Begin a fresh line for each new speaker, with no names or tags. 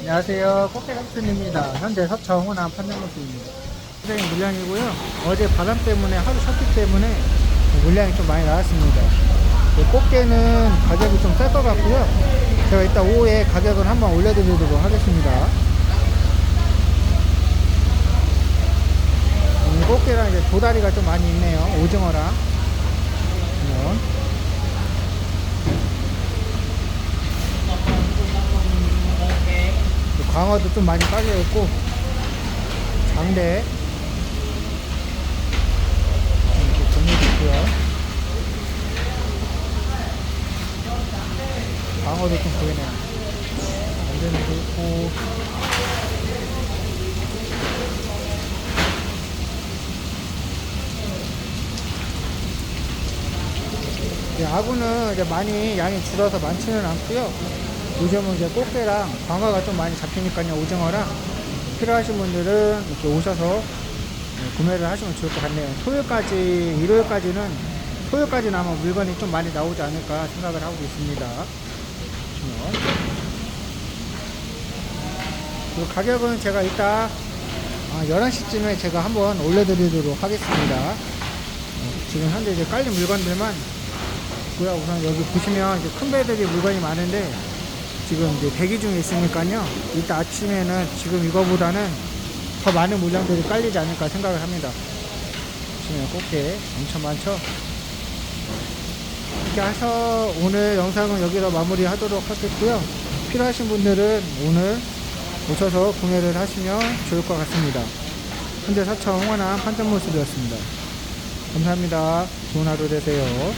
안녕하세요. 꽃게삼촌입니다. 현재 서천 호남 판매모습입니다. 굉장히 물량이고요. 어제 바람 때문에 하루 쉬었기 때문에 물량이 좀 많이 나왔습니다. 이 꽃게는 가격이 좀 쌀 것 같고요. 제가 이따 오후에 가격을 한번 올려드리도록 하겠습니다. 이 꽃게랑 이제 도다리가 좀 많이 있네요. 오징어랑. 보면. 광어도 좀 많이 깔려있고 장대. 이렇게 종류도 있고요. 광어도 좀 보이네요. 안되는 도 있고. 이 아구는 이제 많이 양이 줄어서 많지는 않고요 요즘은 이제 꽃게랑 광어가 좀 많이 잡히니까요 오징어랑 필요하신 분들은 이렇게 오셔서 네, 구매를 하시면 좋을 것 같네요 토요일까지 일요일까지는 토요일까지는 아마 물건이 좀 많이 나오지 않을까 생각을 하고 있습니다. 그리고 가격은 제가 이따 11시쯤에 제가 한번 올려드리도록 하겠습니다 어, 지금 현재 이제 깔린 물건들만 있고요. 우선 여기 보시면 이제 큰 배들이 물건이 많은데 지금 이제 대기 중에 있으니까요. 이따 아침에는 지금 이거보다는 더 많은 물량들이 깔리지 않을까 생각을 합니다. 보시면 꽃게 엄청 많죠? 이렇게 해서 오늘 영상은 여기서 마무리 하도록 하겠고요. 필요하신 분들은 오늘 오셔서 구매를 하시면 좋을 것 같습니다. 현재 사천 홍원함 판정 모습이었습니다. 감사합니다. 좋은 하루 되세요.